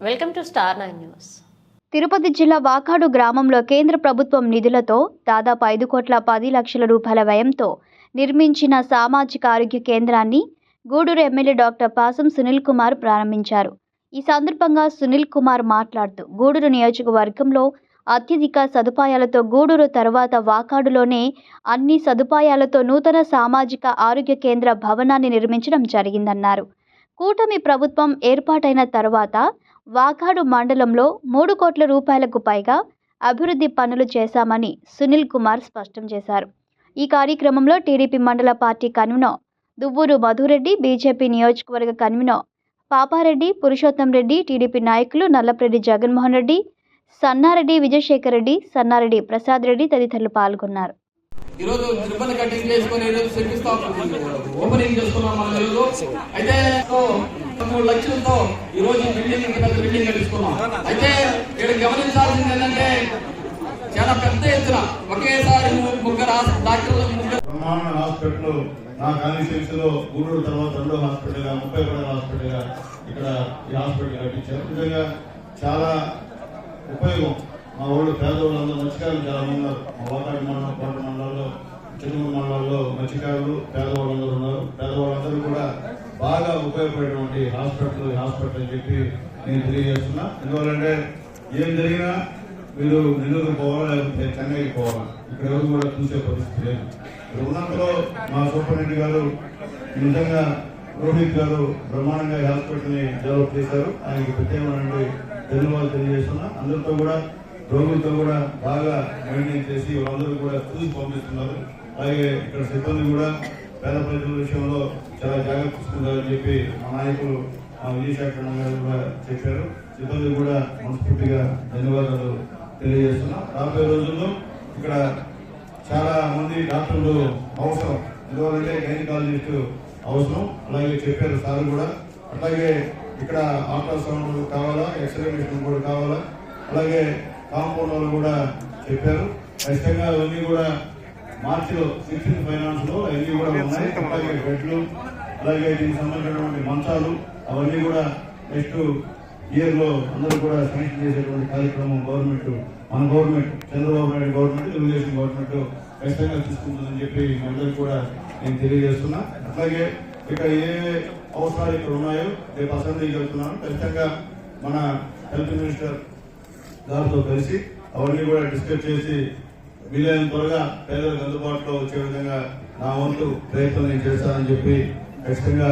Welcome to star nine news. Tirupati జిల్లా వాకాడు గ్రామంలో కేంద్ర ప్రభుత్వం నిధులతో దాదాపు ఐదు కోట్ల పది లక్షల రూపాయల వ్యయంతో నిర్మించిన సామాజిక ఆరోగ్య కేంద్రాన్ని గూడూరు ఎమ్మెల్యే డాక్టర్ పాసం సునీల్ కుమార్ ప్రారంభించారు. ఈ సందర్భంగా సునీల్ కుమార్ మాట్లాడుతూ గూడూరు నియోజకవర్గంలో అత్యధిక సదుపాయాలతో గూడూరు తర్వాత వాకాడులోనే అన్ని సదుపాయాలతో నూతన సామాజిక ఆరోగ్య కేంద్ర భవనాన్ని నిర్మించడం జరిగిందన్నారు. కూటమి ప్రభుత్వం ఏర్పాటైన తర్వాత వాకాడు మండలంలో మూడు కోట్ల రూపాయలకు పైగా అభివృద్ధి పనులు చేశామని సునీల్ కుమార్ స్పష్టం చేశారు. ఈ కార్యక్రమంలో TDP mandal party convener Duvvuru Madhureddy BJP నియోజకవర్గ కన్వీనర్ పాపారెడ్డి పురుషోత్తం రెడ్డి టీడీపీ నాయకులు నల్లపరెడ్డి జగన్మోహన్ రెడ్డి సన్నారెడ్డి విజయశేఖర్ రెడ్డి సన్నారెడ్డి ప్రసాద్ రెడ్డి తదితరులు పాల్గొన్నారు. ఈరోజు కటింగ్ చేసుకుని ఈరోజు శంకుస్థాపన ఓపెనింగ్ చేసుకున్నాం అయితే మూడు లక్షలతో ఈ రోజు బిల్డింగ్ ఇంత పెద్ద బిల్డింగ్ నడుస్తున్నాం అయితే ఇక్కడ గమనించాల్సింది ఏంటంటే చాలా పెద్ద ఎత్తున ఒకేసారి ముగ్గురు డాక్టర్లు ముగ్గురు హాస్పిటల్ నా కాన్స్టిట్యూన్సీ లో గూడూరు తర్వాత రెండో హాస్పిటల్గా ముప్పై పడవ హాస్పిటల్గా ఇక్కడ ఈ హాస్పిటల్ కట్టించారు. నిజంగా చాలా ఉపయోగం. మా ఊళ్ళో పేదవాళ్ళందరూ మత్స్యకారులు చాలా మంది ఉన్నారు. మా వాకాడు మండలం కోట మండలంలో చిన్నూరు మండలంలో మత్స్యకారులు పేదవాళ్ళందరూ ఉన్నారు. పేదవాళ్ళందరూ కూడా బాగా ఉపయోగపడేటువంటి హాస్పిటల్ హాస్పిటల్ అని చెప్పి నేను తెలియజేస్తున్నా. ఎందువల్లంటే ఏం జరిగినా మీరు నెల్లూరు పోవాలా లేకపోతే చెన్నైకి పోవాలా? ఇక్కడ ఎవరు కూడా చూసే పరిస్థితి లేదు. ఇక్కడ ఉన్నంతలో మా సూపరింటెండెంట్ గారు నిజంగా రోహిత్ గారు బ్రహ్మాండంగా హాస్పిటల్ని డెవలప్ చేశారు. ఆయనకి ప్రత్యేకమైనటువంటి ధన్యవాదాలు తెలియజేస్తున్నా. అందరితో కూడా రోగులతో కూడా బాగా మెయింటైన్ చేసి వాళ్ళందరూ కూడా చూసి పంపిస్తున్నారు. అలాగే ఇక్కడ సిబ్బంది కూడా పేద ప్రజల విషయంలో చాలా జాగ్రత్త తీసుకుంటారని చెప్పి మా నాయకులు మా విజయశాఖ గారు కూడా చెప్పారు. సిబ్బంది కూడా మనస్ఫూర్తిగా ధన్యవాదాలు తెలియజేస్తున్నాం. రాబోయే రోజుల్లో ఇక్కడ చాలా మంది డాక్టర్లు అవసరం. ఎందువల్లంటే గైనకాలజిస్ట్ అవసరం. అలాగే చెప్పారు సార్ కూడా. అలాగే ఇక్కడ అల్ట్రాసౌండ్ కావాలా? ఎక్స్రే మిషన్ కూడా కావాలా? అలాగే కాంపౌండ్ వాళ్ళు కూడా చెప్పారు. ఖచ్చితంగా అవన్నీ కూడా మార్చిలో సిక్స్టీన్ ఫైనాన్స్లో కూడా ఉన్నాయి. అలాగే బెడ్లు అలాగే దీనికి సంబంధించినటువంటి మంచాలు అవన్నీ కూడా నెక్స్ట్ ఇయర్లో అందరూ కూడా శాంక్షన్ చేసేటువంటి కార్యక్రమం గవర్నమెంట్ మన government Chandrababu Naidu government Telugudesam government ఖచ్చితంగా తీసుకుంటుందని చెప్పి అందరికీ కూడా నేను తెలియజేస్తున్నా. అట్లాగే ఇక్కడ ఏ అవసరాలు ఇక్కడ ఉన్నాయో రేపు అసెంబ్లీకి వెళ్తున్నాను ఖచ్చితంగా మన హెల్త్ మినిస్టర్ గారితో కలిసి అవన్నీ కూడా డిస్కస్ చేసి వీలైన త్వరగా పేదలకు అందుబాటులో వచ్చే విధంగా నా వంతు ప్రయత్నం నేను చేస్తానని చెప్పి ఖచ్చితంగా